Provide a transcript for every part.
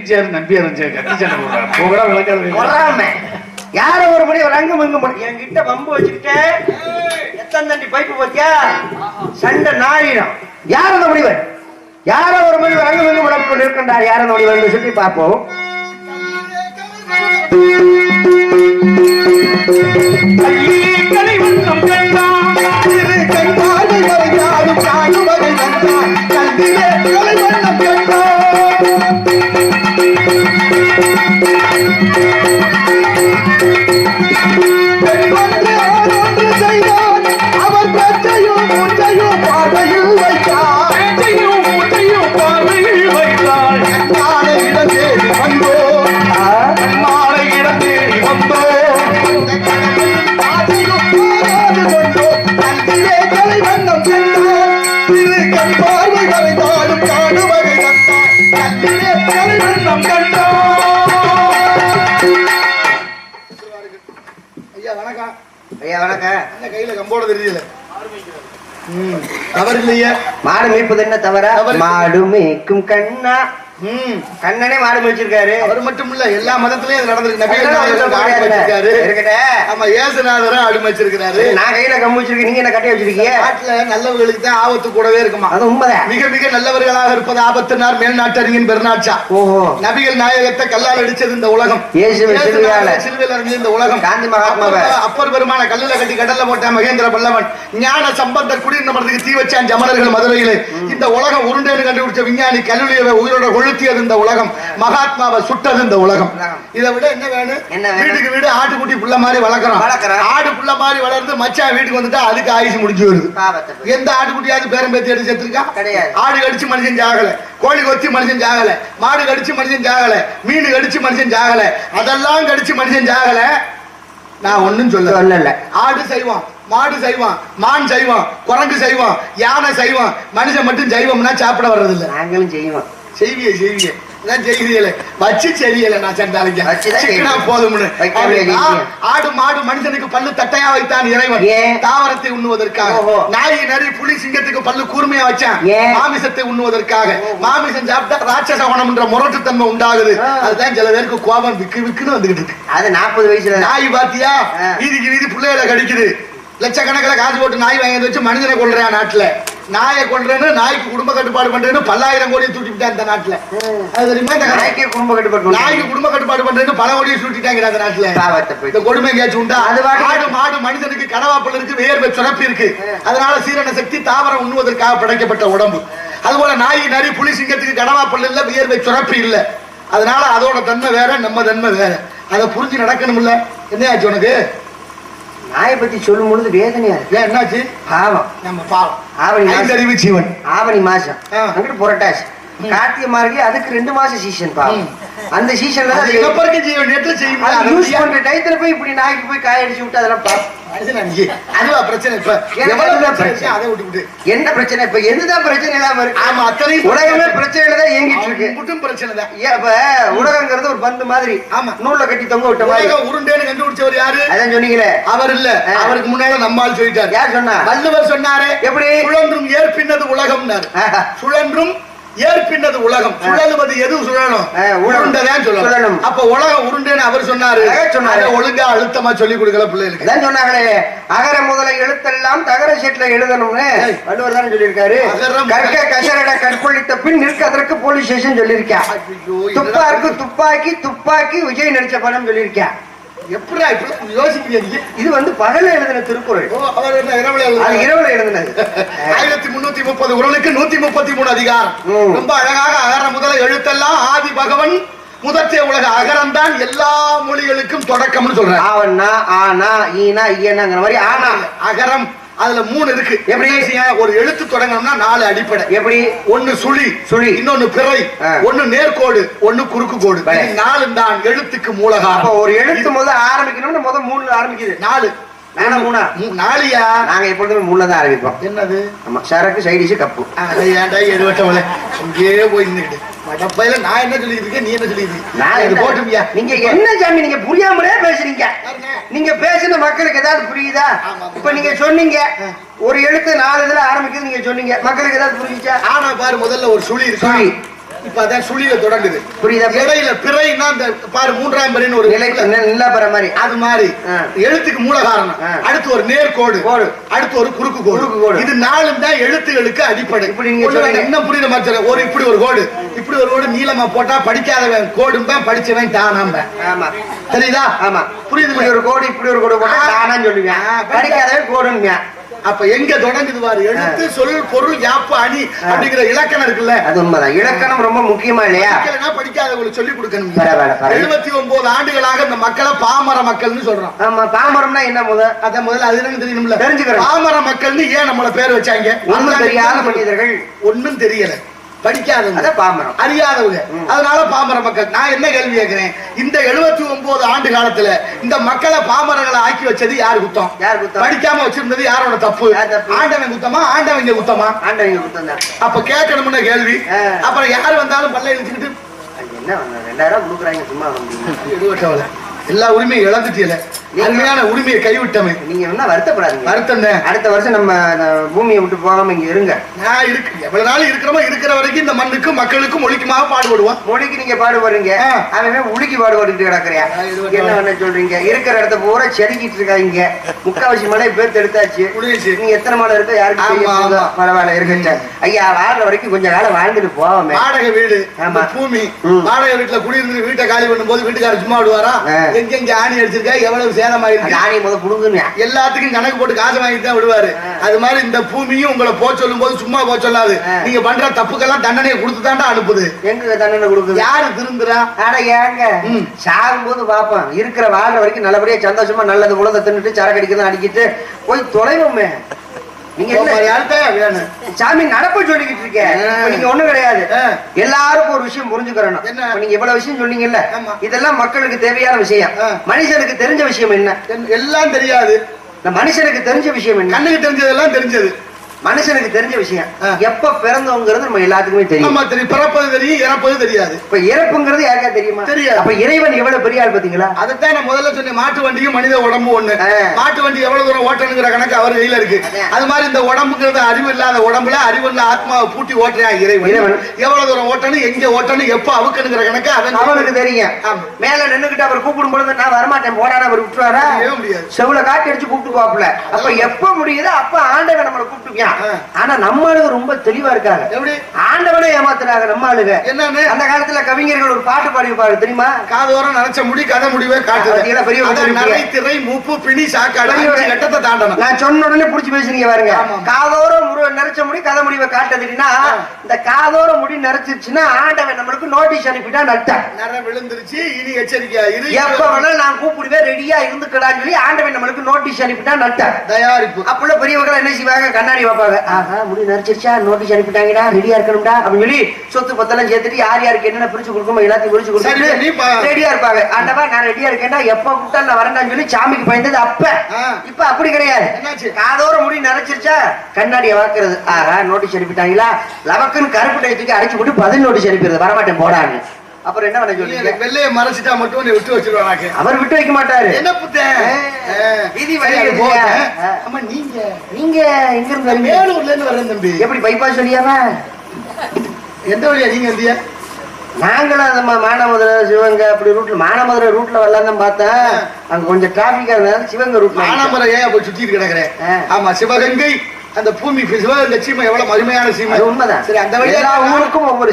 எம்ஜிஆர் நம்பி அறிஞ்ச கத்தி சண்டை விளக்காது வராம. யார ஒரு மணி ரங்கம் இங்க மணி என்கிட்ட வம்பு வச்சுக்கிட்ட எத்தனை தண்டி பைப்பு பாத்தியா? சண்டை நாயிடும் யார் அந்த முடிவர்? யார ஒரு மணி ரங்கம் இங்க முடப்பு கொண்டிருக்கின்றார் யார் அந்த முடிவர் சுற்றி பார்ப்போம். கண்டாடி வந்தான் கல்வியே கலை வண்ணம் கண்டான் Thank you. தவறு இல்லையே மாடு மேய்ப்பது என்ன தவற. மாடு மேய்க்கும் கண்ணா கண்ணனே மாடு மேய்ச்சிருக்காரு. அவர் மட்டும் இல்ல எல்லா மதத்திலயும் நடந்திருக்கு. வச்சிருக்காரு இருக்கட்டே. ஆமா ஏசுநாதரும் ஆடு வச்சிருக்கிறாரு நான் கையில கம்பு வச்சிருக்கேன் நீங்க என்ன கட்டி வச்சிருக்கீங்க? நாட்டுல நல்லவர்களுக்கு தான் ஆபத்து கூடவே இருக்குமா? அது உண்மைதான். மிக மிக நல்லவர்களாக இருப்பது ஆபத்தினார் மேல்நாட்டறிஞன் பெருநாட்சா ஓஹோ. நபிகள் நாயகத்தை கல்லால் அடிச்சது இந்த உலகம். அடிச்சது இந்த உலகம். காந்தி மகாத்மாவை. அப்பர் பெருமான கல்லுல கட்டி கடல்ல போட்ட மகேந்திர பல்லவன். ஞான சம்பந்த குடியிருந்தவர்களுக்கு தீ வச்சான் ஜமனர்கள் மதுரையிலே. இந்த உலகம் உருண்டேன்னு கண்டுபிடிச்ச விஞ்ஞானி கல்லூரியை உயிரோட கொளுத்தியது இந்த உலகம் மகாத்மாவை சுட்டது இந்த உலகம். இதை விட என்ன வேணும்? வீட்டுக்கு வீடு ஆட்டுக்குட்டி புள்ள மாதிரி வளர்க்கறோம். ஆடு புள்ள மாதிரி வளர்ந்து மச்சான் வீட்டுக்கு வந்துட்டா அதுக்கு ஆயுசு முடிஞ்சு வருது. எந்த ஆட்டுக்குட்டியாவது பேரம் பேத்தி எடுத்து செத்துருக்கா. ஆடு கடிச்சு மனுஷன் ஜாகல. கோழி கொத்தி மனுஷன் ஜாகல. மாடு கடிச்சு மனுஷன் ஜாகல. மீன் கடிச்சு மனுஷன் ஜாகல. அதெல்லாம் கடிச்சு மனுஷன் ஜாகல. நான் ஒண்ணும் சொல்ல சொல்லல. ஆடு செய்வான் மாடு செய்வான் மான் செய்வான் குரங்கு செய்வான் யானை செய்வான். மனுஷன் மட்டும் செய்வோம்னா சாப்பிட வர்றதில்ல. நாங்களும் செய்வோம் செய்விய செய்விய. செய்கிறீங்களே வச்சு தெரியல நான் செய்வீங்க. போதும்னு. ஆடு மாடு மனுஷனுக்கு பல்லு தட்டையா வைத்தான் இறைவன்? தாவரத்தை உண்ணுவதற்காக. நாய் நரி புலி சிங்கத்துக்கு பல்லு கூர்மையா வச்சான்? மாமிசத்தை உண்ணுவதற்காக. மாமிசம் சாப்பிட்டா ராட்சச குணம்ன்ற முரட்டுத்தன்மை உண்டாகுது. அதுதான் சில பேருக்கு கோபம் விக்கு விக்குன்னு வந்துகிட்டு இருக்கு. அது நாற்பது வயசுல. நாய் பாத்தியா. வீதிக்கு வீதி பிள்ளைகளை கடிக்குது. லட்சக்கணக்கில் காசு போட்டு நாய் வாங்கி வச்சு மனிதனை கொள்றான் நாட்டுல. நாயை கொள்றேன்னு நாய்க்கு குடும்ப கட்டுப்பாடு பண்றேன்னு பல்லாயிரம் கோடியை தூட்டிவிட்டான் இந்த நாட்டுல. அது தெரியுமா இந்த? நாய்க்கே குடும்ப கட்டுப்பாடு நாய்க்கு குடும்ப கட்டுப்பாடு பண்றேன்னு பல கோடியை சூட்டிட்டாங்க இந்த நாட்டுல. இந்த கொடுமை எங்கேயாச்சும் உண்டா? அது ஆடு மாடு மனிதனுக்கு கனவாப்பல் இருக்கு வேர்வை சுரப்பி இருக்கு. அதனால சீரண சக்தி தாவரம் உண்ணுவதற்காக படைக்கப்பட்ட உடம்பு. அதுபோல நாய் நரி புலி சிங்கத்துக்கு கனவாப்பல் இல்ல வியர்வை சுரப்பி இல்ல. அதனால அதோட தன்மை வேற நம்ம தன்மை வேற. அதை புரிஞ்சு நடக்கணும்ல. என்ன ஆச்சு உனக்கு? நாயை பத்தி சொல்லும் பொழுது வேதனையா ஏன் என்னாச்சு? பாவம். நம்ம பாவம். ஆவணி ஐந்தறிவு ஜீவன். ஆவணி மாசம். அங்கிட்டு புரட்டாசி. கார்த்திகை மார்கழி அதுக்கு ரெண்டு மாசம் சீசன் பாவம் அந்த சீசன்ல அது இனப்பெருக்க ஜீவன் நேற்று செய்யும் யூஸ் பண்ற டயத்துல போய் இப்படி நாய்க்கு போய் காய அடிச்சு விட்டு அதெல்லாம். அதுவா பிரச்சனை? இப்ப பிரச்சனை. அதை விட்டுவிட்டு என்ன பிரச்சனை? இப்ப எதுதான் பிரச்சனை இல்லாம இருக்கு? ஆமா அத்தனை உலகமே பிரச்சனையில தான் இயங்கிட்டு இருக்கு. மட்டும் பிரச்சனை தான். இப்ப உலகங்கிறது ஒரு பந்து மாதிரி. ஆமா. நூல்ல கட்டி தொங்க விட்ட மாதிரி. உருண்டேன்னு கண்டுபிடிச்சவர் யாரு? அதான் சொன்னீங்களே. அவர் இல்ல. அவருக்கு முன்னால நம்மால் சொல்லிட்டாரு. யார் சொன்னா? வள்ளுவர் சொன்னாரே எப்படி? சுழன்றும் ஏற்பின்னது உலகம்னாரு. சுழன்றும் ஏற்பின்னது உலகம். சுழலுவது எது சுழலும். உருண்டதான். சொல்லணும். அப்ப உலகம் உருண்டேன்னு அவர் சொன்னாரு. சொன்னாரு. ஒழுங்கா அழுத்தமா சொல்லி கொடுக்கல பிள்ளைகளுக்கு. சொன்னாங்களே அகர முதல எழுத்தெல்லாம் தகர சீட்ல எழுதணும்னு. வள்ளுவர் தானே சொல்லியிருக்காரு. கற்க கசரட கற்பொழித்த பின் நிற்க அதற்கு போலீஸ் ஸ்டேஷன் சொல்லியிருக்கா. ஐயோ, துப்பாருக்கு துப்பாக்கி துப்பாக்கி விஜய் நடிச்ச படம் சொல்லியிருக்கா. எப்படிடா இப்படி யோசிக்கிறீங்க? இது வந்து பகல எழுதின திருக்குறள். அவர் என்ன இரவுல அது? இரவுல எழுதினது. ஆயிரத்தி முன்னூத்தி முப்பது குரலுக்கு நூத்தி முப்பத்தி மூணு அதிகாரம். ரொம்ப அழகாக அகர முதல எழுத்தெல்லாம் ஆதி பகவன் முதற்றே உலக அகரம் தான் எல்லா மொழிகளுக்கும் தொடக்கம்னு சொல்றேன் ஆவண்ணா ஆனா ஈனா ஈயனாங்கிற மாதிரி ஆனா. அகரம். அதுல மூணு இருக்கு. எப்படி? ஒரு எழுத்து தொடங்கணும்னா நாலு அடிப்படை. எப்படி? ஒன்னு சுழி சுழி. இன்னொன்னு பிறை. ஒன்னு நேர்கோடு ஒன்னு குறுக்கு கோடு நாலு தான் எழுத்துக்கு அப்ப மூலகாரம் ஒரு எழுத்து முத ஆரம்பிக்கணும்னு முத மூணுல ஆரம்பிக்குது. நாலு. மூணா நாலியா? நாங்க எப்பொழுதுமே மூணுல தான் ஆரம்பிப்போம். என்னது? ஆமா சரக்கு சைடிஷ் கப்பு. ஏன்டா எதுவட்டவளே இங்கேயே போய் நின்னுக்கிட்டு மடப்பையில நான் என்ன இருக்கேன்? நீ என்ன இருக்க நான் இது போட்டுமியா நீங்க என்ன சாமி நீங்க புரியாமலே பேசுறீங்க. நீங்க பேசுன மக்களுக்கு ஏதாவது புரியுதா. இப்ப நீங்க சொன்னீங்க ஒரு எழுத்து நாலு இதுல ஆரம்பிக்குது நீங்க சொன்னீங்க. மக்களுக்கு ஏதாவது புரிஞ்சுச்சா? ஆனா பாரு முதல்ல ஒரு சுழி சுழி. இப்ப அதான் சுழியில தொடங்குது. புரியுதா? இடையில பிறைன்னா அந்த பாரு மூன்றாம் பிறைன்னு ஒரு நிலை பெற மாதிரி. அது மாதிரி. எழுத்துக்கு மூல காரணம். அடுத்து ஒரு நேர்கோடு கோடு. அடுத்து ஒரு குறுக்கு கோடு. கோடு. இது நாலும் தான் எழுத்துகளுக்கு அடிப்படை. இப்படி நீங்க இன்னும் புரியுற மாதிரி. ஒரு இப்படி ஒரு கோடு. இப்படி ஒரு கோடு நீளமா போட்டா படிக்காதவன் கோடும்பேன் படிச்சவன் தானாம்ப ஆமா. தெரியுதா? ஆமா. புரியுது ஒரு கோடு இப்படி ஒரு கோடு போட்டா. தானான்னு சொல்லுவேன். ஆ, படிக்காதவே கோடுங்க அப்ப எங்க தொடங்குது பாரு? எழுத்து சொல் பொருள் யாப்பு அணி அப்படிங்கிற இலக்கணம் இருக்குல்ல? அது உண்மைதான். இலக்கணம் ரொம்ப முக்கியமா இல்லையா? படிக்காதவங்களுக்கு சொல்லி கொடுக்கணும். எழுபத்தி ஒன்பது ஆண்டுகளாக இந்த மக்களை பாமர மக்கள்னு சொல்றோம். ஆமா பாமரம்னா என்ன முத? அத முதல்ல அது எனக்கு தெரியணும்ல தெரிஞ்சுக்கிறேன். பாமர மக்கள்னு ஏன் நம்மள பேர் வச்சாங்க? ஒண்ணும் தெரியாத மனிதர்கள். ஒண்ணும் தெரியல. படிக்காதவங்க. பாமரம். அறியாதவங்க. அதனால பாமர மக்கள் நான் என்ன கேள்வி கேட்கிறேன்? இந்த எழுபத்தி ஒன்பது ஆண்டு காலத்துல இந்த மக்களை பாமரங்களை ஆக்கி வச்சது யார் குத்தம்? யார் குத்தம்? படிக்காம வச்சிருந்தது யாரோட தப்பு? ஆண்டவன் குத்தமா? ஆண்டவங்க குத்தமா? ஆண்டவங்க குத்தம் தான். அப்ப கேட்கணும்னு கேள்வி. அப்புறம் யார் வந்தாலும் பல்ல இழுத்துக்கிட்டு என்ன ரெண்டாயிரம் கொடுக்குறாங்க சும்மா எல்லா உரிமையும் இழந்துட்டீல அருமையான உரிமையை கைவிட்டவன். நீங்க என்ன வருத்தப்படாதீங்க. வருத்தம். அடுத்த வருஷம் நம்ம பூமியை விட்டு போகாம இங்க இருங்க. நான் இருக்கு. எவ்வளவு நாள் இருக்கிறோமோ இருக்கிற வரைக்கும் இந்த மண்ணுக்கும் மக்களுக்கும் ஒழிக்குமாக பாடுபடுவோம். மொழிக்கு நீங்க பாடுபடுறீங்க. அவன் உலுக்கி பாடுபட்டு கிடக்குறியா? என்ன பண்ண சொல்றீங்க? இருக்கிற இடத்த பூரா செதுக்கிட்டு இருக்காங்க முக்காவாசி மலை பேர்த்து எடுத்தாச்சு. நீங்க எத்தனை மலை இருக்கோ யாருக்கு. பரவாயில்ல இருக்குங்க ஐயா வாழ்ற வரைக்கும் கொஞ்ச காலம் வாழ்ந்துட்டு போவோமே. வாடகை வீடு ஆமா. பூமி. வாடகை வீட்டுல குடியிருந்து வீட்டை காலி பண்ணும்போது வீட்டுக்காரர் சும்மா விடுவாரா. எங்க எங்க ஆணி அடிச்சிருக்கா? எவ்வளவு புடுங்குங்க. எல்லாத்துக்கும் கணக்கு போட்டு காசு வாங்கிட்டு தான் விடுவாரு. அது மாதிரி இந்த பூமியும் உங்களை போக சொல்லும் போது சும்மா போக சொல்லாது. நீங்க பண்ற தப்புக்கெல்லாம் தண்டனையை கொடுத்து தாண்டா அனுப்புது. எங்க தண்டனை கொடுக்குது? யாரு திருந்துறா? அட ஏங்க. ம். சாகும்போது பாப்போம். இருக்கிற வாழ்ற வரைக்கும் நல்லபடியா சந்தோஷமா நல்லது உலகத்தை தின்னுட்டு சரக்கு அடிக்கிறதும் அடிக்கிட்டு போய் தொலைவோமே. சாமி நடப்பு சொல்லிக்கிட்டு இருக்கேன் நீங்க ஒண்ணும் கிடையாது. எல்லாருக்கும் ஒரு விஷயம் புரிஞ்சுக்கிறணும். நீங்க இவ்வளவு விஷயம் சொன்னீங்கல்ல. இதெல்லாம் மக்களுக்கு தேவையான விஷயம். மனுஷனுக்கு தெரிஞ்ச விஷயம் என்ன? எல்லாம் தெரியாது. இந்த மனுஷனுக்கு தெரிஞ்ச விஷயம் என்ன? கண்ணுக்கு தெரிஞ்சதெல்லாம் தெரிஞ்சது. மனுஷனுக்கு தெரிஞ்ச விஷயம். எப்ப பிறந்தவங்கிறது நம்ம எல்லாத்துக்குமே தெரியும் ஆமா தெரியும் பிறப்பது தெரியும் இறப்பது தெரியாது இப்ப இறப்புங்கிறது யாருக்கா தெரியுமா தெரியாது. அப்ப இறைவன் எவ்வளவு பெரிய ஆள் பாத்தீங்களா அதைத்தான் நான் முதல்ல சொன்னேன் மாட்டு வண்டியும் மனித உடம்பு ஒண்ணு. மாட்டு வண்டி எவ்வளவு தூரம் ஓட்டணுங்கிற கணக்கு அவர் கையில இருக்கு அதான். அது மாதிரி இந்த உடம்புங்கிறது அறிவு இல்லாத உடம்புல அறிவுள்ள ஆத்மாவை பூட்டி ஓட்டுறா இறைவன். எவ்வளவு தூரம் ஓட்டணும் எங்க ஓட்டணும் எப்ப அவுக்கணுங்கிற கணக்கு அவன் அவனுக்கு தெரியும். மேல நின்னுகிட்டு அவர் கூப்பிடும் பொழுது நான் வரமாட்டேன் போடான அவர் முடியாது. செவுல காட்டி அடிச்சு கூப்பிட்டு போப்புல அப்ப எப்ப முடியுதோ அப்ப ஆண்டவன் நம்மளை கூப்பிட்டுக்கியான் ஆனா நம்ம ஆளுங்க ரொம்ப தெளிவா இருக்காங்க. எப்படி? ஆண்டவனே ஏமாத்துறாங்க நம்ம ஆளுங்க. என்னன்னு? அந்த காலத்துல கவிஞர்கள் ஒரு பாட்டு பாடிப்பாரு தெரியுமா? காதோரம் நினைச்ச முடி கதை முடிவே பெரிய காட்டுது ஒரு நரை திரை மூப்பு பிணி சாக்காடு பெரிய ஒரு- அஞ்சு கட்டத்தை தாண்டணும். நான் சொன்ன உடனே புடிச்சு பேசுறீங்க பாருங்க. ஆமா. காதோர முரு நிறைச்ச முடி கதை முடிவை காட்டுதுன்னா இந்த காதோர முடி நிறைச்சிருச்சுன்னா ஆண்டவன் நம்மளுக்கு நோட்டீஸ் அனுப்பிட்டா நட்டான் நரை விழுந்துருச்சு இனி எச்சரிக்கையா இரு. எப்ப வேணாலும் நான் கூப்பிடுவேன் ரெடியா இருந்துக்கடான்னு சொல்லி ஆண்டவன் நம்மளுக்கு நோட்டீஸ் அனுப்பிட்டா நட்டான் தயாரிப்பு. அப்பள்ள பெரியவங்க என்ன செய்வாங்க? கண்ணாடி வைப்பாங்க ஆஹா முடி நரைச்சிருச்சா? நோட்டீஸ் அனுப்பிட்டாங்கடா ரெடியா இருக்கணும்டா அப்படின்னு சொல்லி சொத்து பத்தெல்லாம் சேர்த்துட்டு யார் யாருக்கு என்னென்ன பிரிச்சு கொடுக்கணுமோ எல்லாத்தையும் பிரிச்சு பா- ரெடியா இருப்பாங்க. ஆண்டவா நான் ரெடியா இருக்கேன்டா. எப்ப கூப்பிட்டா நான் வரேன்டான்னு சொல்லி சாமிக்கு பயந்தது அப்ப. இப்ப அப்படி கிடையாது? காதோர முடி நரைச்சிருச்சா? கண்ணாடியை வாக்குறது ஆஹா நோட்டீஸ் அனுப்பிட்டாங்களா? லவக்குன்னு கருப்பு டயத்துக்கு அடைச்சு போட்டு பதில் நோட்டீஸ் அனுப்பிடுறது. வரமாட்டேன் போடான்னு. அப்புறம் என்ன பண்ண எனக்கு வெள்ளைய மறைச்சிட்டா மட்டும் நீ விட்டு வச்சிருவானாக்கு. அவர் விட்டு வைக்க மாட்டாரு. என்ன புத்தேன் ஆ. விதி வழி எழுதியா? ஆ. ஆமா நீங்க. நீங்க எங்க இருந்து வரீங்க மேலூர்ல இருந்து வரேன் தம்பி. எப்படி பைபாஸ் சொல்லியாவா எந்த வழியா நீங்க வந்தியா நாங்களும் அந்த மானாமதுரை சிவகங்கை அப்படி ரூட்ல மானாமதுரை ரூட்ல வரலாம் தான் பார்த்தேன். அங்க கொஞ்சம் டிராபிக்கா இருந்தாலும் சிவகங்கை ரூட்ல மானாமரை ஏன் போய் சுத்திட்டு கிடக்குறேன். ஆமா சிவகங்கை அந்த பூமி சிவகங்கை சீமை எவ்வளவு அருமையான சீமை? உண்மைதான். சரி அந்த வழியா ஊருக்கும் ஒவ்வொரு.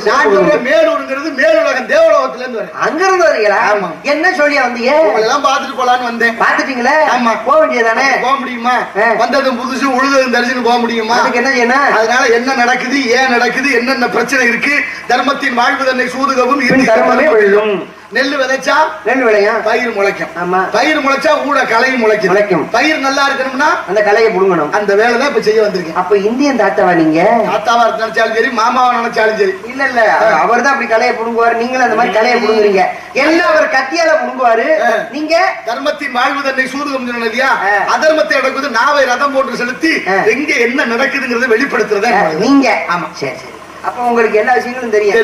மேலூருங்கிறது மேலுலகம் தேவலோகத்துல இருந்து வரேன் அங்க இருந்து வரீங்களா? ஆமா. என்ன சொல்லியா வந்தீங்க? எல்லாம் பாத்துட்டு போலான்னு வந்தேன். பாத்துட்டீங்களா ஆமா. போக வேண்டியதானே போக முடியுமா. வந்ததும் புதுசு உழுததும் தரிசனம் போக முடியுமா? அதுக்கு என்ன செய்யணும்? அதனால என்ன நடக்குது ஏன் நடக்குது என்னென்ன பிரச்சனை இருக்கு தர்மத்தின் வாழ்வு தன்னை சூதுகவும் இறுதி தர்மமே வெல்லும். நெல்லு விதைச்சா ரெண்டு விளையும் பயிர் முளைக்கும். ஆமா. பயிர் முளைச்சா ஊட களையும் முளைக்கும் முளைக்கும். பயிர் நல்லா இருக்கணும்னா அந்த கலையை புடுங்கணும். அந்த வேலை தான் இப்ப செய்ய வந்திருக்கேன் அப்ப இந்தியன் தாத்தாவா நீங்க? தாத்தாவா நினைச்சாலும் சரி மாமாவா நினைச்சாலும் சரி. இல்ல இல்ல. அவர் தான் அப்படி கலையை புடுங்குவாரு. நீங்களும் அந்த மாதிரி கலையை புடுங்குறீங்க. என்ன அவர் கத்தியால புடுங்குவாரு. நீங்க? தர்மத்தின் வாழ்வு தன்னை சூதுகம் சொன்னதியா. அதர்மத்தை நடக்குது நாவை ரதம் போட்டு செலுத்தி. எங்க என்ன நடக்குதுங்கிறத வெளிப்படுத்துறதா. நீங்க. ஆமா. சரி சரி. அப்ப உங்களுக்கு எல்லா விஷயங்களும் தெரியும்.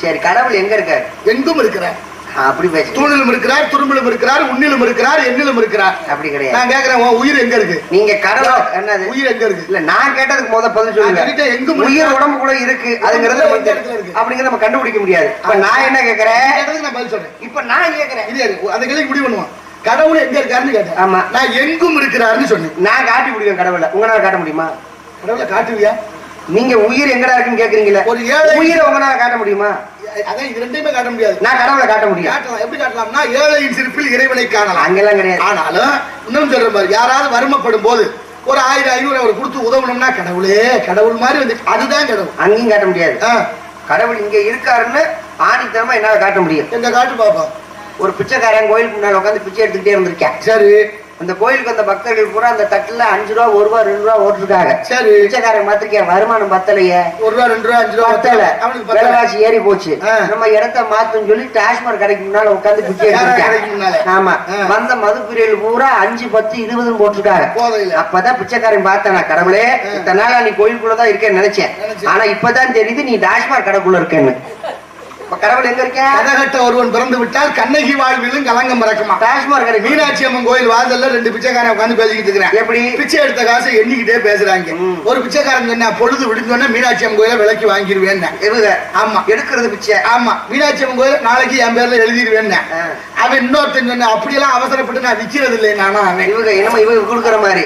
சரி. கடவுள் எங்க இருக்காரு? எங்கும் இருக்கிற அப்படி தூணிலும் இருக்கிறார் துரும்பிலும் இருக்கிறார் உன்னிலும் இருக்கிறார் எண்ணிலும் இருக்கிறார். அப்படி கிடையாது. நான் கேக்குறேன் உயிர் எங்க இருக்கு? நீங்க கடவுள் என்னது? உயிர் எங்க இருக்கு? இல்ல நான் கேட்டதுக்கு முத பதில் சொல்லுங்க எங்கும் உயிர் இருக்கா? உடம்பு கூட இருக்கு? அதுங்கிறது? அப்படிங்கறத நம்ம கண்டுபிடிக்க முடியாது. இப்ப நான் என்ன கேக்குறேன்? நான் பதில் சொல்றேன். இப்ப நான் கேக்குறேன். இது? அந்த கேள்வி முடிவு பண்ணுவான் கடவுள் எங்க இருக்காருன்னு கேட்டேன். ஆமா. நான் எங்கும் இருக்கிறாருன்னு சொன்னேன். நான் காட்டி முடியும் கடவுளை. உங்களால காட்ட முடியுமா? கடவுளை காட்டுவியா? நீங்க உயிர் எங்கடா இருக்குன்னு கேக்குறீங்களே ஒரு ஏழை- உயிரை உங்களால காட்ட முடியுமா? அதான் இது ரெண்டையுமே காட்ட முடியாது. நான் கடவுளை காட்ட முடியும் காட்டலாம். எப்படி காட்டலாம்னா ஏழையின் சிரிப்பில் இறைவனை காணலாம். அங்கெல்லாம் கிடையாது. ஆனாலும் இன்னும் சொல்றேன் பாரு யாராவது வறுமைப்படும் போது ஒரு ஆயிரம் ஐநூறு அவர் கொடுத்து உதவணும்னா கடவுளே கடவுள் மாதிரி வந்து அதுதான் கடவுள். அங்கேயும் காட்ட முடியாது. கடவுள் இங்க இருக்காருன்னு ஆணித்தனமா என்னால காட்ட முடியும். எங்க காட்டு பாப்போம் ஒரு பிச்சைக்காரன் கோயிலுக்கு முன்னாடி உட்காந்து பிச்சை எடுத்துக்கிட்டே இருந்திருக்கேன் சரி. அந்த கோயிலுக்கு வந்த பக்தர்கள் பூரா அந்த தட்டுல அஞ்சு ரூபா ஒரு ரூபா ரெண்டு ரூபா ஓட்டுருக்காங்க. சரி. பிச்சைக்காரன் மாத்திருக்கேன் வருமானம் பத்தலையே. ஒரு ரூபா ரெண்டு ரூபா அஞ்சு ரூபா பத்தல. அவனுக்கு விலைவாசி ஏறி போச்சு. நம்ம இடத்த மாத்துன்னு சொல்லி டாஸ்மாக் கடைக்கு முன்னால உட்காந்து பிச்சை ஆமா. வந்த மது பிரியல் பூரா அஞ்சு பத்து இருபதுன்னு போட்டிருக்காங்க. அப்பதான் பிச்சைக்காரன் பார்த்தேன் நான் கடவுளே இத்தனை நாளா நீ கோயிலுக்குள்ளதான் இருக்கேன்னு நினைச்சேன். ஆனா இப்பதான் தெரியுது நீ டாஸ்மாக் கடைக்குள்ள இருக்கேன்னு. கடவுள் எங்க இருக்கேன் கதகட்ட ஒருவன் பிறந்து விட்டால் கண்ணகி வாழ்விலும் கலங்கம் மறக்குமா? டாஸ்மாக் கடை மீனாட்சி அம்மன் கோயில் வாசல்ல ரெண்டு பிச்சைக்காரன் உட்காந்து பேசிக்கிட்டு இருக்கிறேன். எப்படி? பிச்சை எடுத்த காசை எண்ணிக்கிட்டே பேசுறாங்க. ஒரு பிச்சைக்காரன் சொன்னா பொழுது விடுஞ்சோடனே மீனாட்சி அம்மன் கோயில விலைக்கு வாங்கிடுவேன் ஆமா. எடுக்கிறது பிச்சை. ஆமா. மீனாட்சி அம்மன் கோயில் நாளைக்கு என் பேர்ல எழுதிடுவேன். அவன் இன்னொருத்தன் சொன்ன அப்படியெல்லாம் அவசரப்பட்டு நான் விக்கிறது இல்லை நானா? இவங்க என்னமோ இவங்க கொடுக்குற மாதிரி.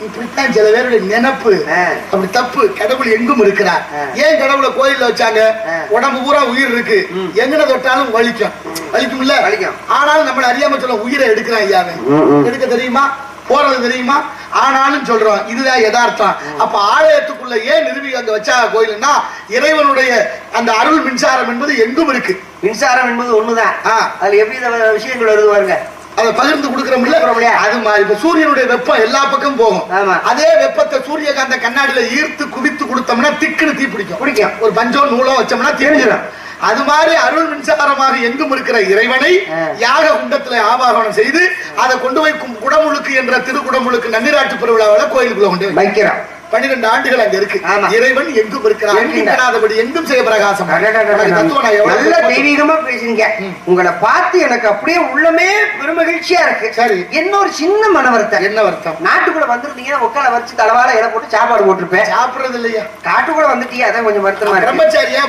இப்படித்தான் சில பேருடைய நினைப்பு. அப்படி தப்பு கடவுள் எங்கும் இருக்கிறார். ஏன் கடவுளை கோயில்ல வச்சாங்க. உடம்பு பூரா உயிர் இருக்கு. எங்கன தொட்டாலும் வலிக்கும். வலிக்கும்ல? வலிக்கும். ஆனாலும் நம்மள அறியாம சொல்ல உயிரை எடுக்கிறான் ஐயாவே. எடுக்க தெரியுமா? போறது தெரியுமா? ஆனாலும் சொல்றோம் இதுதான் யதார்த்தம். அப்ப ஆலயத்துக்குள்ள ஏன் நிறுவி அங்க வச்சா கோயில்னா இறைவனுடைய அந்த அருள் மின்சாரம் என்பது எங்கும் இருக்கு. மின்சாரம் என்பது ஒண்ணுதான். அதுல எப்படி விஷயங்கள் வருது பாருங்க. அதை பகிர்ந்து கொடுக்கிறோம்ல. அது மாதிரி இப்ப சூரியனுடைய வெப்பம் எல்லா பக்கம் போகும். அதே வெப்பத்தை சூரியகாந்த கண்ணாடியில ஈர்த்து குவித்து கொடுத்தோம்னா திக்குன்னு தீ பிடிக்கும் பிடிக்கும். ஒரு பஞ்சோ நூலோ வச்சோம்னா தெரிஞ்சிடும் அது மாதிரி அருள் மின்சாரமாக எங்கும் இருக்கிற இறைவனை. யாக குண்டத்துல ஆவாகனம் செய்து அதை கொண்டு போய் குடமுழுக்கு என்ற திருக்குடமுழுக்கு நன்னிராட்டு பெருவிழாவில கோயிலுக்குள்ள கொண்டு போய் வைக்கிறோம் பன்னிரெண்டு ஆண்டுகள் அங்க இருக்கு. இறைவன் எங்கும் இருக்கிறார் எங்கும் செய்ய பிரகாசம். நல்ல. தெய்வீகமா பேசுறீங்க உங்களை பார்த்து எனக்கு அப்படியே உள்ளமே பெருமகிழ்ச்சியா இருக்கு. சரி. என்ன ஒரு சின்ன மன வருத்தம் என்ன வருத்தம்? நாட்டுக்குள்ள வந்திருந்தீங்கன்னா உட்கார வச்சு தலவால இலை போட்டு சாப்பாடு போட்டிருப்பேன். சாப்பிடுறது இல்லையா? காட்டுக்குள்ள வந்துட்டீங்க அதான் கொஞ்சம் வருத்தமா இருக்கு. பிரம்மச்சாரியா?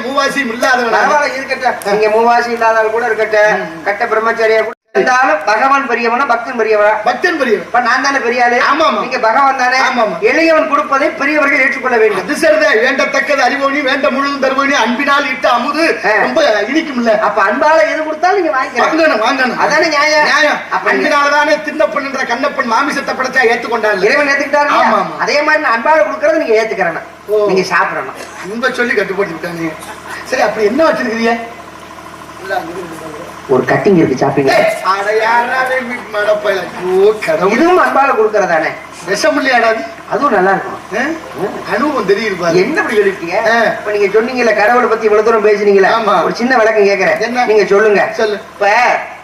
இல்லாதவனா? பரவாயில்ல இருக்கட்டும். நீங்க மூவாசி இல்லாதவங்க கூட இருக்கட்டும். கட்ட பிரம்மச்சாரியா கூட இருந்தாலும் பகவான் பெரியவனா பக்தன் பெரியவனா? பக்தன் பெரியவன். இப்ப நான் தானே பெரிய ஆளு? ஆமா. நீங்க பகவான் தானே? ஆமா. எளியவன் கொடுப்பதை பெரியவர்கள் ஏற்றுக்கொள்ள வேண்டும். அது சரிதான். வேண்டத்தக்கது அறிவோனி வேண்ட முழுதும் தருவோனி அன்பினால் இட்ட அமுது. ரொம்ப இனிக்கும்ல. அப்ப அன்பால எது கொடுத்தாலும் நீங்க வாங்கிக்கலாம். வாங்கணும் அதானே நியாயம்? நியாயம். அன்பினாலதானே தின்னப்பன் என்ற கண்ணப்பன் மாமிசத்தை படைச்சா ஏத்துக்கொண்டாள். இறைவன் ஏத்துக்கிட்டாரு. அதே மாதிரி நான் அன்பால கொடுக்கறது நீங்க ஏத்துக்கிறேன். நீங்க சாப்பிடணும். அன்ப சொல்லி கட்டுப்பட்டு விட்டாங்க சரி அப்படி என்ன வச்சிருக்கிறீங்க? ஒரு கட்டிங் இருக்கு கடவுள். இதுவும் அன்பால கொடுக்கறதானே விஷம் இல்லையாடா அது? அதுவும் நல்லா இருக்கும்? அனுபவம் தெரியுது. என்ன இப்படி சொல்லிட்டீங்க ஆ. இப்ப நீங்க சொன்னீங்கல்ல கடவுளை பத்தி இவ்வளவு தூரம் பேசுனீங்களா. ஒரு சின்ன விளக்கம் கேக்குறேன்? நீங்க சொல்லுங்க சொல்லு. இப்ப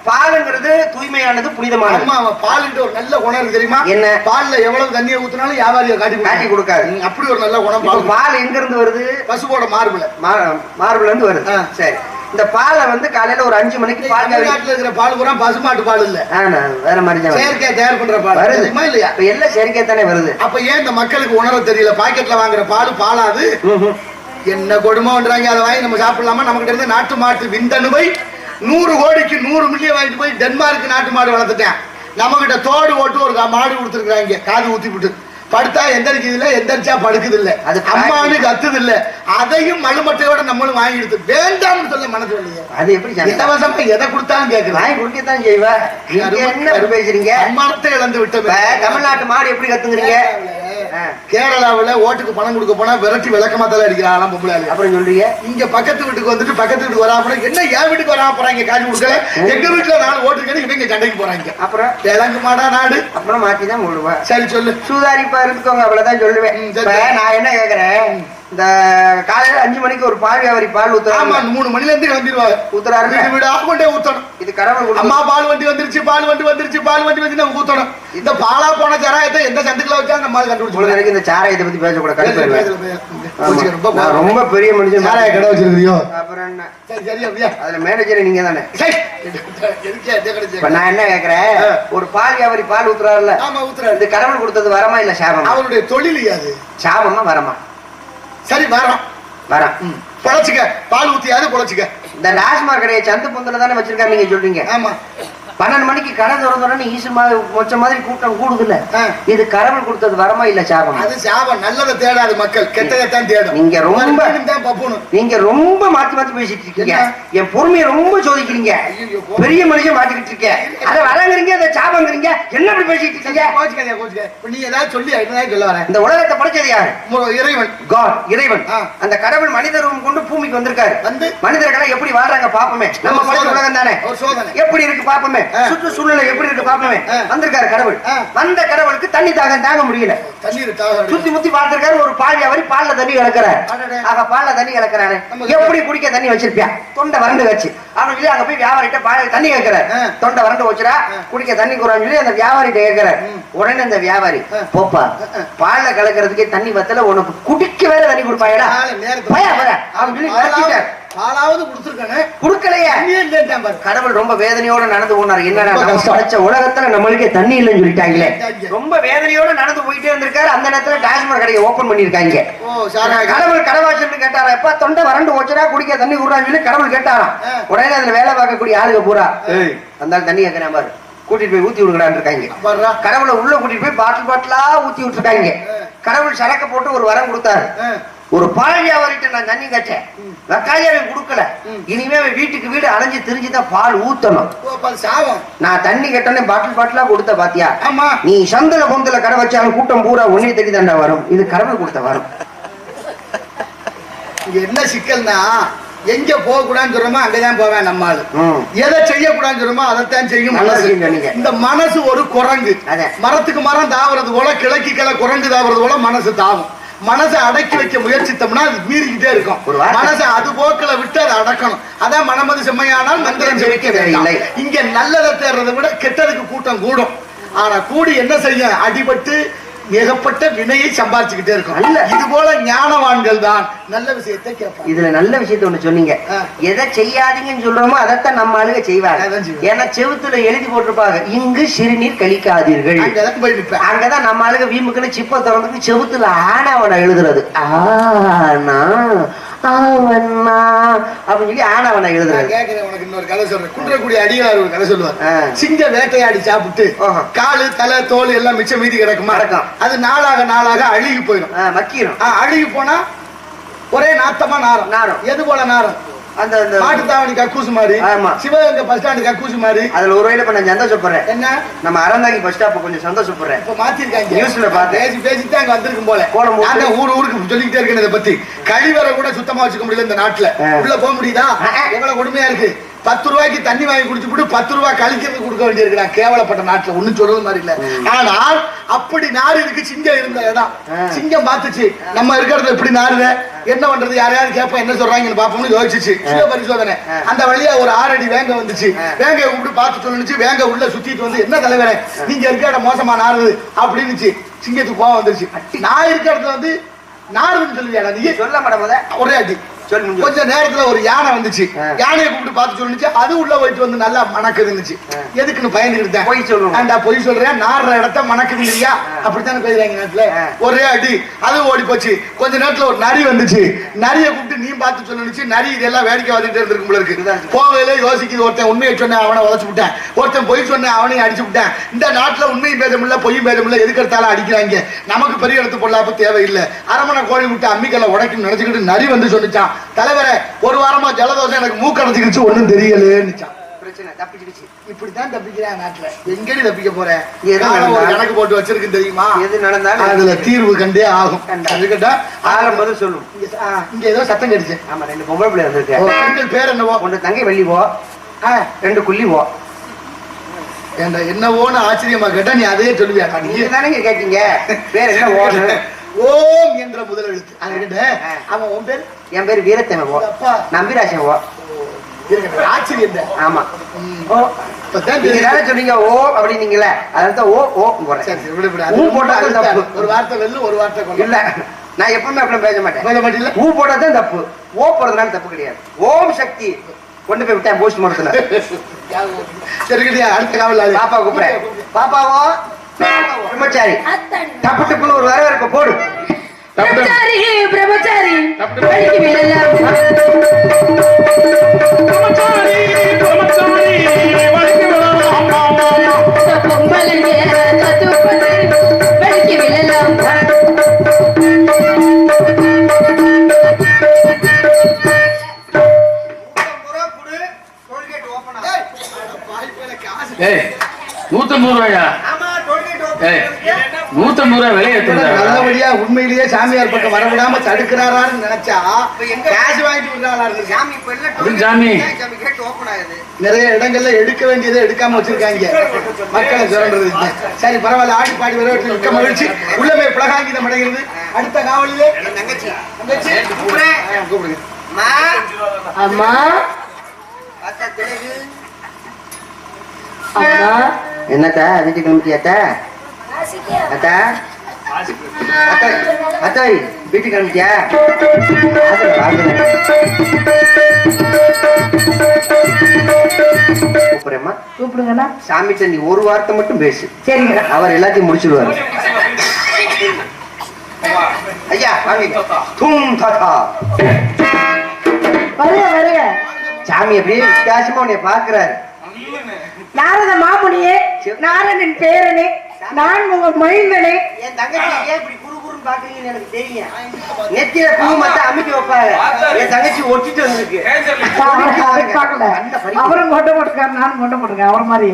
பாலுங்கிறது தூய்மையானது புனிதமானது ஆமா, பாலுன்ற ஒரு நல்ல குணம் தெரியுமா என்ன? பால்ல எவ்வளவு தண்ணியை ஊத்துனாலும் வியாபாரியை காட்டி காட்டி கொடுக்காது. அப்படி ஒரு நல்ல குணம் பால் எங்க இருந்து வருது பசுவோட மார்புல மார்பிள் இருந்து வருது. சரி இந்த பாலை வந்து காலையில ஒரு அஞ்சு மணிக்கு பால் தமிழ்நாட்டுல இருக்கிற பால் பூரா பசுமாட்டு பால் இல்ல. ஆ, நான் வேற மாதிரி. செயற்கையா தயார் பண்ற பால். வருது. இல்லையா? இப்ப எல்லாம் செயற்கை தானே வருது. அப்ப ஏன் இந்த மக்களுக்கு உணர தெரியல? பாக்கெட்ல வாங்குற பால் பாலாது. என்ன கொடுமைன்றாங்க? அதை வாங்கி நம்ம சாப்பிடலாமா? நம்ம கிட்ட இருந்து நாட்டு மாட்டு விந்தணுவை நூறு கோடிக்கு நூறு மில்லியன் வாங்கிட்டு போய் டென்மார்க் நாட்டு மாடு வளர்த்துட்டேன். நம்ம கிட்ட தோடு ஓட்டு ஒரு மாடு கொடுத்துருக்காங்க காது ஊத்தி விட்டு படுத்தா எந்திரிக்குது இல்ல எந்திரிச்சா படுக்குது இல்ல அது அம்மானு கத்துது இல்ல அதையும் மழுமட்டையோட நம்மளும் வாங்கி எடுத்து வேண்டாம்னு சொல்ல மனசு இல்லையா. அது எப்படி? இலவசமா எதை கொடுத்தாலும் கேக்குறேன் வாங்கி குடிக்கத்தான் செய்வா. என்ன பேசுறீங்க? அம்மானத்தை இழந்து விட்டது தமிழ்நாட்டு மாடு எப்படி கத்துங்கிறீங்க ஆ, கேரளாவுல ஓட்டுக்கு பணம் கொடுக்க போனா விரட்டி விளக்கமா தலை அடிக்கிறான் பொம்பளை. அப்புறம் சொல்றீங்க. இங்க பக்கத்து வீட்டுக்கு வந்துட்டு பக்கத்து வீட்டுக்கு வரா போனா என்ன என் வீட்டுக்கு வரா போறாங்க காசு கொடுக்கல? எங்க வீட்டுல நாலு ஓட்டுக்கு இவங்க சண்டைக்கு போறாங்க. அப்புறம்? விளங்கு மாடா நாடு. அப்புறம் மாத்தி தான் போடுவா. சரி சொல்லு. சூதாரிப்பா இருந்துக்கோங்க அவ்வளவுதான் சொல்லுவேன். நான் என்ன கேக்குறேன்? இந்த காலையில அஞ்சு மணிக்கு ஒரு பால் வியாபாரி பால் ஊத்துறாங்க. மூணு மணில இருந்து கிளம்பிடுவாங்க. ஊத்துறாருல்ல? வீடு கொண்டே ஊத்தணும். இது கடவுள் அம்மா பால் வண்டி வந்துருச்சு பால் வண்டி வந்துருச்சு பால் வண்டி வந்து நம்ம ஊத்தணும். இந்த பாலா போன சாராயத்தை எந்த சந்துக்குள்ள வச்சா நம்ம கண்டுபிடிச்சு எனக்கு இந்த சாராயத்தை பத்தி பேசக்கூடாது. ரொம்ப பெரிய மனுஷன். சாராய கடை வச்சிருக்கியோ? அப்புறம் என்ன? சரி சரி அப்படியா? அதுல மேனேஜர் நீங்க தானே? நான் என்ன கேக்குறேன். ஒரு பால் வியாபாரி பால் ஊத்துறாருல்ல. ஆமா ஊத்துறாரு. இது கடவுள் கொடுத்தது வரமா இல்ல சாபமா? அவருடைய தொழில் அது சாபமா வரமா? சரி வரோம் வரம். பொழைச்சுக்க. பால் ஊத்தியாவது பொழைச்சுக்க. இந்த டாஸ்மாக் கடையை சந்து பொந்தல தானே வச்சிருக்காரு நீங்க சொல்றீங்க? ஆமா. பன்னெண்டு மணிக்கு கடை திறந்தோடனே ஈசு மாதிரி மொச்ச மாதிரி கூட்டம் கூடுதுல்ல. இது கடவுள் கொடுத்தது வரமா இல்ல சாபமா? அது சாபம். நல்லதை தேடாது மக்கள். கெட்டதைத்தான் தேடும். நீங்க ரொம்ப- நீங்க ரொம்ப மாத்தி மாத்தி பேசிட்டு இருக்கீங்க? என் பொறுமையை ரொம்ப சோதிக்கிறீங்க. பெரிய மனுஷன் மாட்டிக்கிட்டு இருக்கேன் அத வரங்கிறீங்க அதை சாபங்கிறீங்க. என்ன இப்படி பேசிட்டு இருக்கீங்க? கோச்சுக்காதே கோச்சுக்க நீ ஏதாவது சொல்லி என்னதான் சொல்ல வரேன். இந்த உலகத்தை படைச்சது யாரு? இறைவன். காட் இறைவன். அந்த கடவுள் மனித ரூபம் கொண்டு பூமிக்கு வந்திருக்காரு. வந்து? மனிதர்களை எப்படி வாழ்றாங்க பாப்போமே. நம்ம படைச்ச. உலகம் தானே. எப்படி இருக்கு பாப்போமே. சுற்றுச்சூழ்நிலை எப்படி இருக்கு பாப்போமே? ஆ. வந்திருக்காரு கடவுள். வந்த கடவுளுக்கு தண்ணி தாகம் தாங்க முடியல. தாக சுத்தி முத்தி பார்த்திருக்காரு ஒரு பால் வியாபாரி பால்ல தண்ணி கலக்குறாரு. ஆக பால்ல தண்ணி கலக்குறாரு. எப்படி குடிக்க தண்ணி வச்சிருப்பியா? தொண்டை வறண்டு வச்சு. அவன் சொல்லி அங்க போய் வியாபாரிட்ட பால் தண்ணி கேட்கிறாரு. தொண்டை வறண்டு வச்சுடா குடிக்க தண்ணி குறான்னு சொல்லி அந்த வியாபாரிட்ட கேட்கிறாரு உடனே அந்த வியாபாரி. போப்பா பால்ல கலக்கிறதுக்கே தண்ணி வத்தல உனக்கு குடிக்க வேற தண்ணி கொடுப்பாயடா. பயா பயா. அவன் சொல்லி பாலாவது கொடுத்துருக்கானே. குடுக்கலையே. இல்லைன்ட்டான் பாரு. கடவுள் ரொம்ப வேதனையோட நடந்து போனார். என்னடா நம்ம. படைச்ச உலகத்துல நம்மளுக்கே தண்ணி இல்லைன்னு சொல்லிட்டாங்களே. சொல்லிட்டாங்க. ரொம்ப வேதனையோட நடந்து போயிட்டே இருந்திருக்காரு. அந்த நேரத்துல டாஸ்மாக் கடையை ஓபன் பண்ணிருக்காங்க கடவுள் கடவாசன் கேட்டாரா? எப்ப தொண்டை வறண்டு போச்சுடா குடிக்க தண்ணி குடுறான்னு சொல்லி கடவுள் கேட்டாராம். உடனே அதுல வேலை பார்க்கக்கூடிய ஆளுங்க பூரா. அந்த தண்ணி கேட்கிறேன் பாரு. கூட்டிட்டு போய் ஊத்தி விடுங்கடான்னு இருக்காங்க. கடவுளை உள்ள கூட்டிட்டு போய் பாட்டில் பாட்டிலா ஊத்தி விட்டுருக்காங்க. கடவுள் சரக்க போட்டு ஒரு வரம் கொடுத்தாரு. ஒரு பாழியாவர்கிட்ட நான் தண்ணி கட்டேன். வெக்காய அவன் கொடுக்கல. இனிமே அவன் வீட்டுக்கு வீடு அலைஞ்சு திரிஞ்சுதான் பால் ஊத்தணும். நான் தண்ணி கட்டனே பாட்டில் பாட்டிலா கொடுத்த பாத்தியா? ஆமா. நீ சந்தல பொந்தல கடை வச்சாலும் கூட்டம் பூரா ஒன்னே தேடி தாண்டா வரும். இது கடவுள் கொடுத்த வரும். என்ன சிக்கல்னா எங்க போக கூடாதுன்னு சொல்றோமோ அங்கதான் போவேன் நம்ம ஆளு. எதை செய்யக்கூடாதுன்னு சொல்றோமோ அதைத்தான் செய்யும் மனசு. இந்த மனசு ஒரு குரங்கு. மரத்துக்கு மரம் தாவறது போல கிழக்கு கிளை குரங்கு தாவறது போல மனசு தாவும். மனசை அடக்கி வைக்க முயற்சித்தோம்னா அது மீறிக்கிட்டே இருக்கும். மனசை அது போக்குல விட்டு அதை அடக்கணும். அதான் மனமது செம்மையானால் மந்திரம் தேவையில்லை. வேண்டாம். இங்க நல்லதை தேடுறதை விட கெட்டதுக்கு கூட்டம் கூடும். ஆனா கூடி என்ன செய்யும் அடிபட்டு மிகப்பட்ட வினையை சம்பாதிச்சுக்கிட்டே இருக்கும். அல்ல. இது போல ஞானவான்கள் தான். நல்ல விஷயத்தை கேட்பாங்க. இதுல நல்ல விஷயத்த ஒண்ணு சொன்னீங்க. எதை செய்யாதீங்கன்னு சொல்றோமோ அதைத்தான் நம்ம ஆளுங்க செய்வாங்க. ஏன்னா செவுத்துல எழுதி போட்டிருப்பாங்க இங்கு சிறுநீர் கழிக்காதீர்கள். அங்கதான் நம்ம ஆளுங்க வீமுக்குன்னு சிப்ப திறந்துக்கு செவுத்துல ஆனவனை எழுதுறது. ஆனா அவனா அப்படின்னு சொல்லி ஆனவனை கேட்கிறேன் உனக்கு இன்னொரு கதை சொல்றேன் குன்றக்குடி அடியார் ஒரு கதை சொல்லுவார். சிங்க வேட்டையாடி சாப்பிட்டு. காலு தலை தோல் எல்லாம் மிச்சம் மீதி கிடக்குமா கிடக்கும். அது நாளாக நாளாக அழுகி போயிடும் ஆ, அழுகி போனா ஒரே நாத்தமா நாரம் நாரும். எது போல நாரம் அந்த அந்த மாட்டுத்தாவணி கக்கூசு மாதிரி ஆமா. சிவகங்கை பஸ் ஸ்டாண்டு கக்கூசு மாதிரி அதுல ஒரு வயல நான் சந்தோஷப்படுறேன் என்ன நம்ம அறந்தாங்கி பஸ் ஸ்டாப் கொஞ்சம் சந்தோஷப்படுறேன் இப்ப மாத்திருக்காங்க நியூஸ்ல பார்த்தேன். பேசி பேசிட்டு அங்க வந்திருக்கும் போல கோலம். நாங்க ஊர் ஊருக்கு சொல்லிக்கிட்டே இருக்கேன் இதை பத்தி கழிவறை கூட சுத்தமா வச்சுக்க முடியல இந்த நாட்டுல. உள்ள போக முடியுதா. எவ்வளவு கொடுமையா இருக்கு பத்து ரூபாய்க்கு தண்ணி வாங்கி குடிச்சு போட்டு பத்து ரூபாய் கழிக்கிறது கொடுக்க வேண்டியிருக்கு. நான் கேவலப்பட்ட நாட்டுல ஒண்ணும் சொல்றது மாதிரி இல்ல. ஆனால் அப்படி நாடு இருக்கு சிங்கம் இருந்த இடம். சிங்கம் பார்த்துச்சு. நம்ம இருக்கிறது எப்படி நாடுத. என்ன பண்றது? யாரையாவது கேட்போம் என்ன சொல்றாங்கன்னு பாப்போம்னு யோசிச்சுச்சு. சுய பரிசோதனை. அந்த வழியா ஒரு ஆறடி வேங்க வந்துச்சு. வேங்க கூப்பிட்டு பார்த்து சொல்லுச்சு வேங்க உள்ள சுத்திட்டு வந்து என்ன தலைவரே? நீங்க இருக்க இடம் மோசமா நாடுது. அப்படின்னுச்சு. சிங்கத்துக்கு கோவம் வந்துருச்சு. நான் இருக்க இடத்துல வந்து நாடுதுன்னு சொல்லுவியாடா நீ? சொல்ல மாட்டேன் ஒரே அடி. கொஞ்ச நேரத்துல ஒரு யானை வந்துச்சு. யானையை கூப்பிட்டு பார்த்து சொல்லுச்சு அது உள்ள போயிட்டு வந்து நல்லா மணக்குதுன்னுச்சு எதுக்குன்னு பயந்துக்கிட்டேன் பொய் சொல்லணும். ஏன்டா பொய் சொல்றேன். நாடுற இடத்த மணக்குது இல்லையா? அப்படித்தானே பேசுறாங்க நேரத்துல. ஒரே அடி. அது ஓடி போச்சு. கொஞ்ச நேரத்துல ஒரு நரி வந்துச்சு. நரியை கூப்பிட்டு நீ பார்த்து சொல்லுச்சு நரி இதெல்லாம் வேடிக்கை வந்துட்டே இருந்திருக்கும் போல இருக்கு. போகையில யோசிக்குது ஒருத்தன் உண்மையை சொன்னேன் அவனை உதச்சு விட்டேன். ஒருத்தன் பொய் சொன்னேன் அவனையும் அடிச்சு விட்டேன். இந்த நாட்டுல உண்மையும் பேச முடியல பொய்யும் பேச முடியல எதுக்கு எடுத்தாலும் அடிக்கிறாங்க. நமக்கு பெரிய இடத்து பொல்லாப்ப தேவையில்லை. அரமனை கோழி விட்டு அம்மிக்கல்ல உடைக்கும் நினைச்சுக்கிட்டு நரி வந்து சொல்லிச்சான் தலைவரே ஒரு வாரமா ஜலதோஷம் எனக்கு மூக்கடைச்சுக்கிச்சு ஒண்ணும் தெரியலேன்னுச்சான். பிரச்சனை இப்படித்தான் தப்பிக்கிறேன் நாட்டுல. தப்பிக்க போறேன் ஒரு? கணக்கு போட்டு வச்சிருக்கு தெரியுமா? எது நடந்தாலும் அதுல தீர்வு கண்டே ஆகும். அதுக்கிட்ட சொல்லும். இங்க ஏதோ சத்தம் கடிச்சு ஆமா ரெண்டு பொம்பளை பிள்ளை வந்திருக்கு. பேர் என்னவோ? ஒன்று தங்கை ரெண்டு குள்ளி போ. ஏன்டா என்னவோன்னு ஆச்சரியமா கேட்டா நீ அதையே சொல்லுவியா? நீங்க தானே கேட்டீங்க. பேர் என்ன ஓம் என்ற முதல் எழுத்து? அவன் உன் பேர்? என் பேர். ஆச்சரியம் தான். ஆமா. சொன்னீங்க ஓ அப்படின்னீங்களே அதான் ஓ ஓ. ஒரு வார்த்தை வெல்லு ஒரு வார்த்தை கொள்ளு. இல்ல. நான் எப்பவுமே அப்படி பேச மாட்டேன். பேச மாட்டீல்ல? ஊ போட்டா தான் தப்பு. ஓ போடுறதுனால தப்பு கிடையாது. ஓம் சக்தி. கொண்டு போய் விட்டேன் போஸ்ட் மார்ட்டத்துல சரி கிடையா அடுத்த காவல் பாப்பா கூப்பிடுறேன். பாப்பாவோ? பிரம்மச்சாரி தப்பு தப்புன்னு ஒரு வரவேற்பு போடு. பிரம்மச்சாரி பிரம்மச்சாரி. படிக்க வேண்டாம் பிரம்மச்சாரி, பிரம்மச்சாரி, வழிக்கு வா. பொம்பளைங்க தத்துப்பட்டு படிக்க வேண்டாம் ஏய் நூத்தம்பது ரூபாயா? ஏய். நூத்தம்பது ரூபாய் விலை ஏத்துங்க நல்லபடியா உண்மையிலேயே சாமியார் பக்கம் வர விடாம தடுக்கிறாரான்னு நினைச்சா காசு வாங்கிட்டு விடுறாளா இருக்கு. சாமி நிறைய இடங்கள்ல எடுக்க வேண்டியதை எடுக்காம வச்சிருக்காங்க. மக்களை சுரண்டுறது சரி பரவாயில்ல. ஆடி பாடி வரவேற்று மிக்க மகிழ்ச்சி. உள்ளமே பிளகாங்கிதம் அடைகிறது. அடுத்த காவலிலே தங்கச்சி? கூப்பிடுங்க. அம்மா. அம்மா. பார்த்தா தெரியுது. அம்மா. என்னத்தா வீட்டுக்கு கிளம்பிட்டியாத்தா அத்தா. அத்தை அத்தை வீட்டுக்கு வாசல்ல. கூப்பிடுறேம்மா. கூப்பிடுங்கண்ணா. சாமிட்ட நீ ஒரு வார்த்தை மட்டும் பேசு. சரிங்க அவர் எல்லாத்தையும் முடிச்சிடுவாரு. ஐயா வாங்க. தூம் தாத்தா. சாமி அப்படியே வித்தியாசமா உன்னை பாக்குறாரு நாரத மாமுனியே நாரனின் பேரனே. நான் உங்கள் மைந்தனே என் தங்கச்சி ஏன் இப்படி குறு குறுன்னு பாக்குறீங்கன்னு எனக்கு தெரியும். நெத்தியில பூ மட்டும் அமைக்க வைப்பாங்க. என் தங்கச்சி ஒட்டிட்டு வந்திருக்கு. அவரும் கொண்ட போட்டுக்காரு நானும் கொண்ட போட்டுருக்கேன் அவர் மாதிரி.